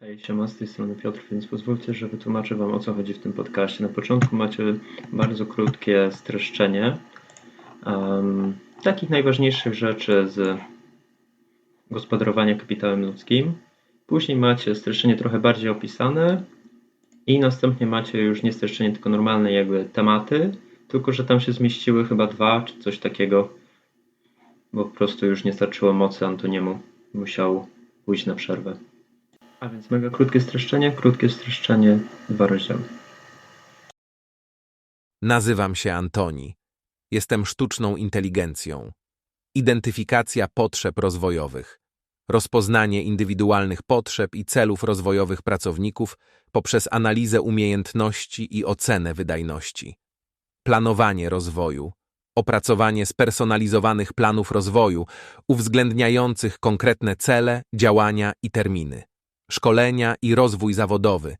Hej, siema, z tej strony Piotr, więc pozwólcie, że wytłumaczę Wam o co chodzi w tym podcaście. Na początku macie bardzo krótkie streszczenie um, takich najważniejszych rzeczy z gospodarowania kapitałem ludzkim. Później macie streszczenie trochę bardziej opisane i następnie macie już nie streszczenie, tylko normalne jakby tematy, tylko że tam się zmieściły chyba dwa czy coś takiego, bo po prostu już nie starczyło mocy Antoniemu. Musiał pójść na przerwę. A więc mega krótkie streszczenie, krótkie streszczenie, dwa rozdziały. Nazywam się Antoni. Jestem sztuczną inteligencją. Identyfikacja potrzeb rozwojowych. Rozpoznanie indywidualnych potrzeb i celów rozwojowych pracowników poprzez analizę umiejętności i ocenę wydajności. Planowanie rozwoju. Opracowanie spersonalizowanych planów rozwoju, uwzględniających konkretne cele, działania i terminy szkolenia i rozwój zawodowy,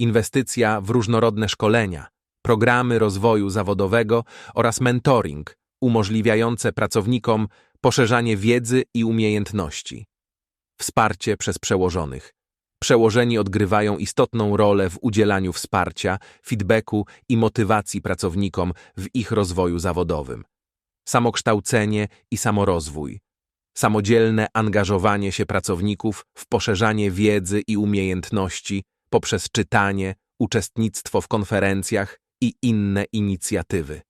inwestycja w różnorodne szkolenia, programy rozwoju zawodowego oraz mentoring umożliwiające pracownikom poszerzanie wiedzy i umiejętności. Wsparcie przez przełożonych. Przełożeni odgrywają istotną rolę w udzielaniu wsparcia, feedbacku i motywacji pracownikom w ich rozwoju zawodowym. Samokształcenie i samorozwój samodzielne angażowanie się pracowników w poszerzanie wiedzy i umiejętności poprzez czytanie, uczestnictwo w konferencjach i inne inicjatywy.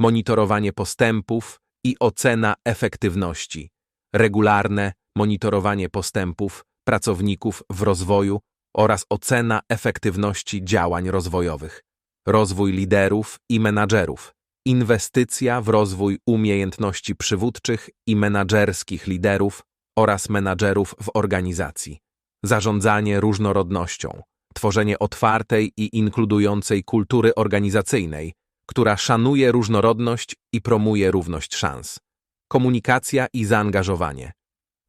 Monitorowanie postępów i ocena efektywności. Regularne monitorowanie postępów pracowników w rozwoju oraz ocena efektywności działań rozwojowych. Rozwój liderów i menadżerów inwestycja w rozwój umiejętności przywódczych i menadżerskich liderów oraz menadżerów w organizacji, zarządzanie różnorodnością, tworzenie otwartej i inkludującej kultury organizacyjnej, która szanuje różnorodność i promuje równość szans, komunikacja i zaangażowanie,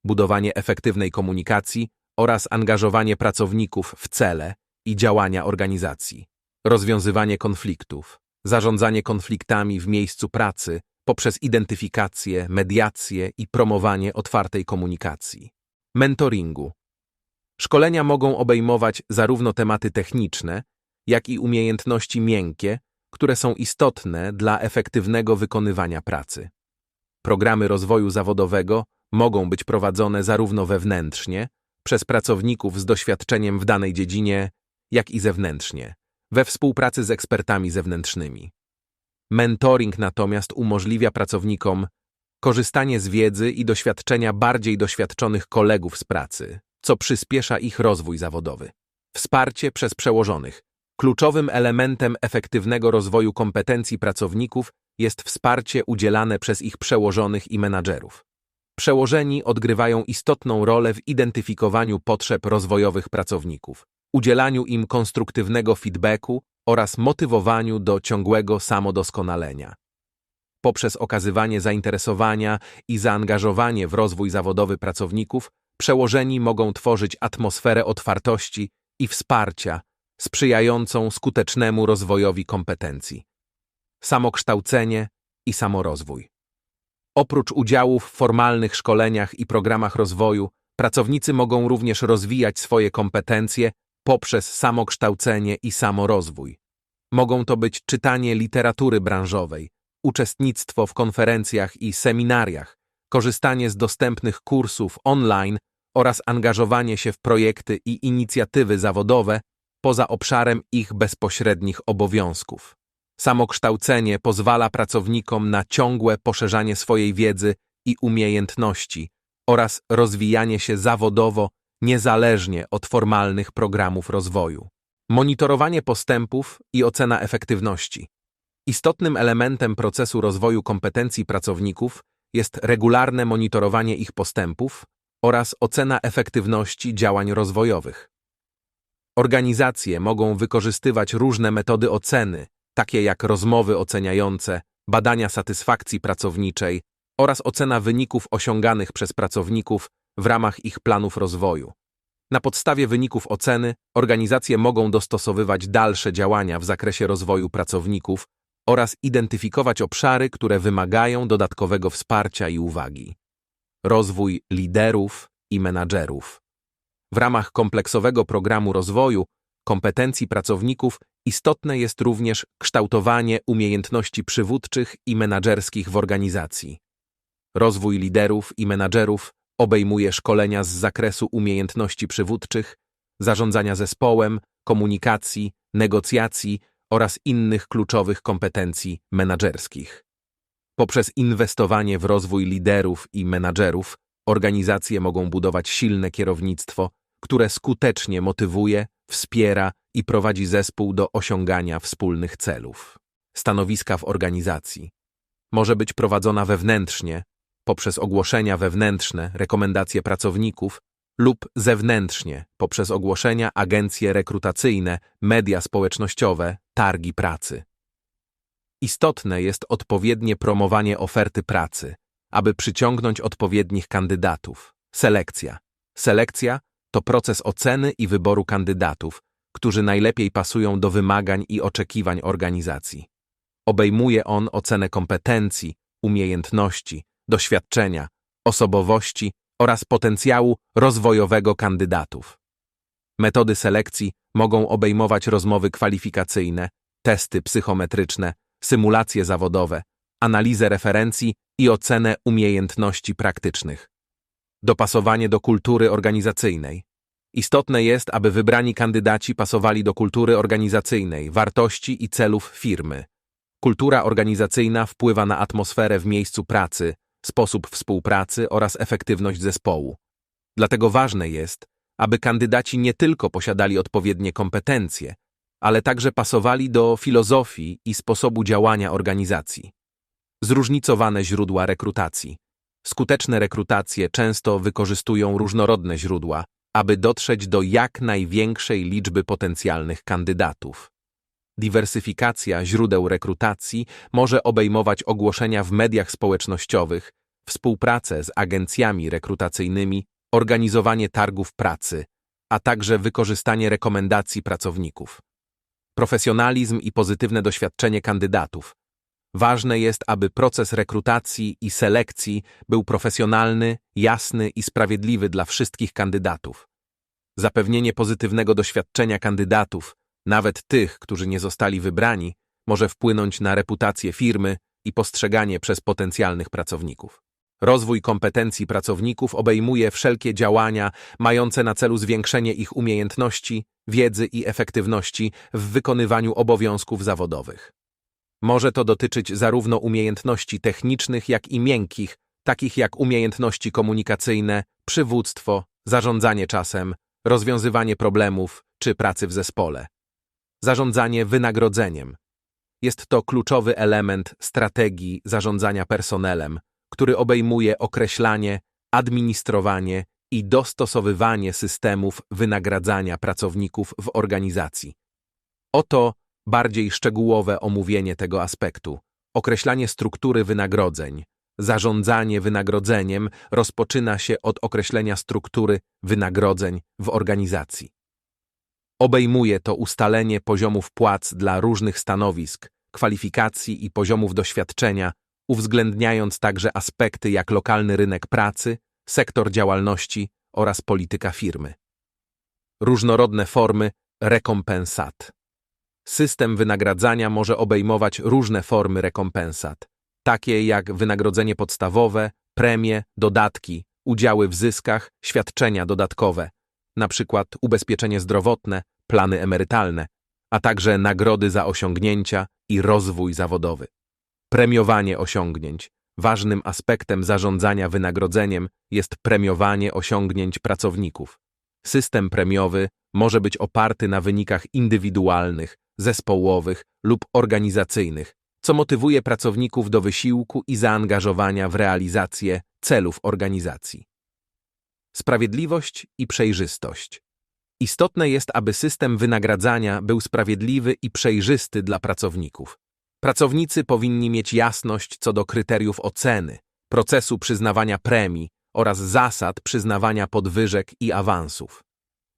budowanie efektywnej komunikacji oraz angażowanie pracowników w cele i działania organizacji, rozwiązywanie konfliktów, zarządzanie konfliktami w miejscu pracy poprzez identyfikację, mediację i promowanie otwartej komunikacji. Mentoringu. Szkolenia mogą obejmować zarówno tematy techniczne, jak i umiejętności miękkie, które są istotne dla efektywnego wykonywania pracy. Programy rozwoju zawodowego mogą być prowadzone zarówno wewnętrznie, przez pracowników z doświadczeniem w danej dziedzinie, jak i zewnętrznie we współpracy z ekspertami zewnętrznymi. Mentoring natomiast umożliwia pracownikom korzystanie z wiedzy i doświadczenia bardziej doświadczonych kolegów z pracy, co przyspiesza ich rozwój zawodowy. Wsparcie przez przełożonych. Kluczowym elementem efektywnego rozwoju kompetencji pracowników jest wsparcie udzielane przez ich przełożonych i menadżerów. Przełożeni odgrywają istotną rolę w identyfikowaniu potrzeb rozwojowych pracowników, udzielaniu im konstruktywnego feedbacku oraz motywowaniu do ciągłego samodoskonalenia. Poprzez okazywanie zainteresowania i zaangażowanie w rozwój zawodowy pracowników, przełożeni mogą tworzyć atmosferę otwartości i wsparcia sprzyjającą skutecznemu rozwojowi kompetencji. Samokształcenie i samorozwój. Oprócz udziału w formalnych szkoleniach i programach rozwoju, pracownicy mogą również rozwijać swoje kompetencje poprzez samokształcenie i samorozwój. Mogą to być czytanie literatury branżowej, uczestnictwo w konferencjach i seminariach, korzystanie z dostępnych kursów online oraz angażowanie się w projekty i inicjatywy zawodowe poza obszarem ich bezpośrednich obowiązków. Samokształcenie pozwala pracownikom na ciągłe poszerzanie swojej wiedzy i umiejętności oraz rozwijanie się zawodowo niezależnie od formalnych programów rozwoju. Monitorowanie postępów i ocena efektywności. Istotnym elementem procesu rozwoju kompetencji pracowników jest regularne monitorowanie ich postępów oraz ocena efektywności działań rozwojowych. Organizacje mogą wykorzystywać różne metody oceny, takie jak rozmowy oceniające, badania satysfakcji pracowniczej oraz ocena wyników osiąganych przez pracowników w ramach ich planów rozwoju. Na podstawie wyników oceny organizacje mogą dostosowywać dalsze działania w zakresie rozwoju pracowników oraz identyfikować obszary, które wymagają dodatkowego wsparcia i uwagi. Rozwój liderów i menadżerów. W ramach kompleksowego programu rozwoju kompetencji pracowników istotne jest również kształtowanie umiejętności przywódczych i menadżerskich w organizacji. Rozwój liderów i menadżerów obejmuje szkolenia z zakresu umiejętności przywódczych, zarządzania zespołem, komunikacji, negocjacji oraz innych kluczowych kompetencji menadżerskich. Poprzez inwestowanie w rozwój liderów i menadżerów, organizacje mogą budować silne kierownictwo, które skutecznie motywuje, wspiera i prowadzi zespół do osiągania wspólnych celów. Stanowiska w organizacji może być prowadzona wewnętrznie, poprzez ogłoszenia wewnętrzne, rekomendacje pracowników lub zewnętrznie, poprzez ogłoszenia, agencje rekrutacyjne, media społecznościowe, targi pracy. Istotne jest odpowiednie promowanie oferty pracy, aby przyciągnąć odpowiednich kandydatów. Selekcja. Selekcja to proces oceny i wyboru kandydatów, którzy najlepiej pasują do wymagań i oczekiwań organizacji. Obejmuje on ocenę kompetencji, umiejętności, doświadczenia, osobowości oraz potencjału rozwojowego kandydatów. Metody selekcji mogą obejmować rozmowy kwalifikacyjne, testy psychometryczne, symulacje zawodowe, analizę referencji i ocenę umiejętności praktycznych. Dopasowanie do kultury organizacyjnej. Istotne jest, aby wybrani kandydaci pasowali do kultury organizacyjnej, wartości i celów firmy. Kultura organizacyjna wpływa na atmosferę w miejscu pracy, sposób współpracy oraz efektywność zespołu. Dlatego ważne jest, aby kandydaci nie tylko posiadali odpowiednie kompetencje, ale także pasowali do filozofii i sposobu działania organizacji. Zróżnicowane źródła rekrutacji. Skuteczne rekrutacje często wykorzystują różnorodne źródła, aby dotrzeć do jak największej liczby potencjalnych kandydatów. Dywersyfikacja źródeł rekrutacji może obejmować ogłoszenia w mediach społecznościowych, współpracę z agencjami rekrutacyjnymi, organizowanie targów pracy, a także wykorzystanie rekomendacji pracowników. Profesjonalizm i pozytywne doświadczenie kandydatów. Ważne jest, aby proces rekrutacji i selekcji był profesjonalny, jasny i sprawiedliwy dla wszystkich kandydatów. Zapewnienie pozytywnego doświadczenia kandydatów, nawet tych, którzy nie zostali wybrani, może wpłynąć na reputację firmy i postrzeganie przez potencjalnych pracowników. Rozwój kompetencji pracowników obejmuje wszelkie działania mające na celu zwiększenie ich umiejętności, wiedzy i efektywności w wykonywaniu obowiązków zawodowych. Może to dotyczyć zarówno umiejętności technicznych, jak i miękkich, takich jak umiejętności komunikacyjne, przywództwo, zarządzanie czasem, rozwiązywanie problemów czy pracy w zespole. Zarządzanie wynagrodzeniem. Jest to kluczowy element strategii zarządzania personelem, który obejmuje określanie, administrowanie i dostosowywanie systemów wynagradzania pracowników w organizacji. Oto bardziej szczegółowe omówienie tego aspektu. Określanie struktury wynagrodzeń. Zarządzanie wynagrodzeniem rozpoczyna się od określenia struktury wynagrodzeń w organizacji. Obejmuje to ustalenie poziomów płac dla różnych stanowisk, kwalifikacji i poziomów doświadczenia, uwzględniając także aspekty jak lokalny rynek pracy, sektor działalności oraz polityka firmy. Różnorodne formy rekompensat. System wynagradzania może obejmować różne formy rekompensat, takie jak wynagrodzenie podstawowe, premie, dodatki, udziały w zyskach, świadczenia dodatkowe, np. ubezpieczenie zdrowotne, plany emerytalne, a także nagrody za osiągnięcia i rozwój zawodowy. Premiowanie osiągnięć. Ważnym aspektem zarządzania wynagrodzeniem jest premiowanie osiągnięć pracowników. System premiowy może być oparty na wynikach indywidualnych, zespołowych lub organizacyjnych, co motywuje pracowników do wysiłku i zaangażowania w realizację celów organizacji. Sprawiedliwość i przejrzystość. Istotne jest, aby system wynagradzania był sprawiedliwy i przejrzysty dla pracowników. Pracownicy powinni mieć jasność co do kryteriów oceny, procesu przyznawania premii oraz zasad przyznawania podwyżek i awansów.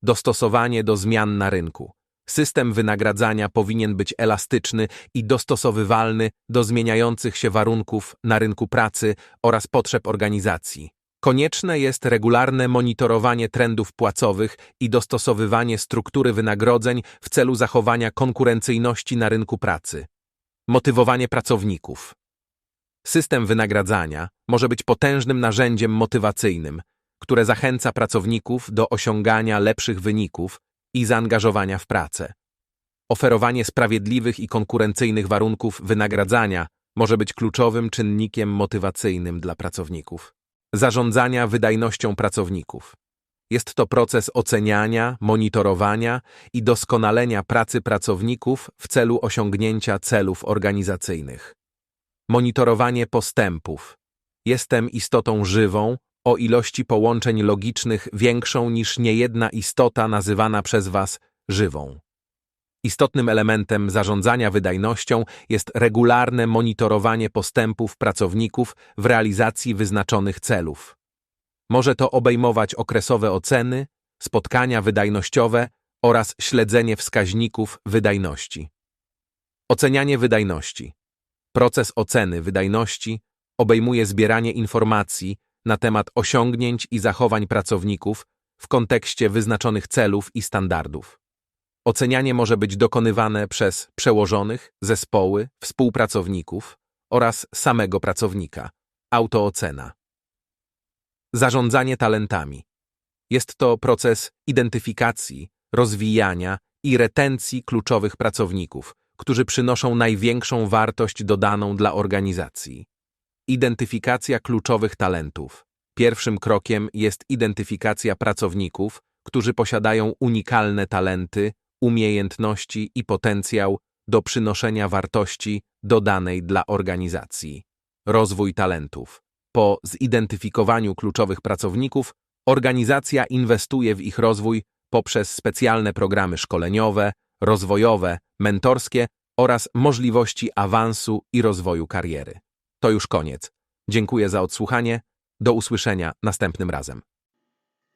Dostosowanie do zmian na rynku. System wynagradzania powinien być elastyczny i dostosowywalny do zmieniających się warunków na rynku pracy oraz potrzeb organizacji. Konieczne jest regularne monitorowanie trendów płacowych i dostosowywanie struktury wynagrodzeń w celu zachowania konkurencyjności na rynku pracy. Motywowanie pracowników. System wynagradzania może być potężnym narzędziem motywacyjnym, które zachęca pracowników do osiągania lepszych wyników i zaangażowania w pracę. Oferowanie sprawiedliwych i konkurencyjnych warunków wynagradzania może być kluczowym czynnikiem motywacyjnym dla pracowników. Zarządzania wydajnością pracowników. Jest to proces oceniania, monitorowania i doskonalenia pracy pracowników w celu osiągnięcia celów organizacyjnych. Monitorowanie postępów. Jestem istotą żywą, o ilości połączeń logicznych większą niż niejedna istota nazywana przez Was żywą. Istotnym elementem zarządzania wydajnością jest regularne monitorowanie postępów pracowników w realizacji wyznaczonych celów. Może to obejmować okresowe oceny, spotkania wydajnościowe oraz śledzenie wskaźników wydajności. Ocenianie wydajności. Proces oceny wydajności obejmuje zbieranie informacji na temat osiągnięć i zachowań pracowników w kontekście wyznaczonych celów i standardów. Ocenianie może być dokonywane przez przełożonych, zespoły, współpracowników oraz samego pracownika. Autoocena. Zarządzanie talentami. Jest to proces identyfikacji, rozwijania i retencji kluczowych pracowników, którzy przynoszą największą wartość dodaną dla organizacji. Identyfikacja kluczowych talentów. Pierwszym krokiem jest identyfikacja pracowników, którzy posiadają unikalne talenty, umiejętności i potencjał do przynoszenia wartości dodanej dla organizacji. Rozwój talentów. Po zidentyfikowaniu kluczowych pracowników, organizacja inwestuje w ich rozwój poprzez specjalne programy szkoleniowe, rozwojowe, mentorskie oraz możliwości awansu i rozwoju kariery. To już koniec. Dziękuję za odsłuchanie. Do usłyszenia następnym razem.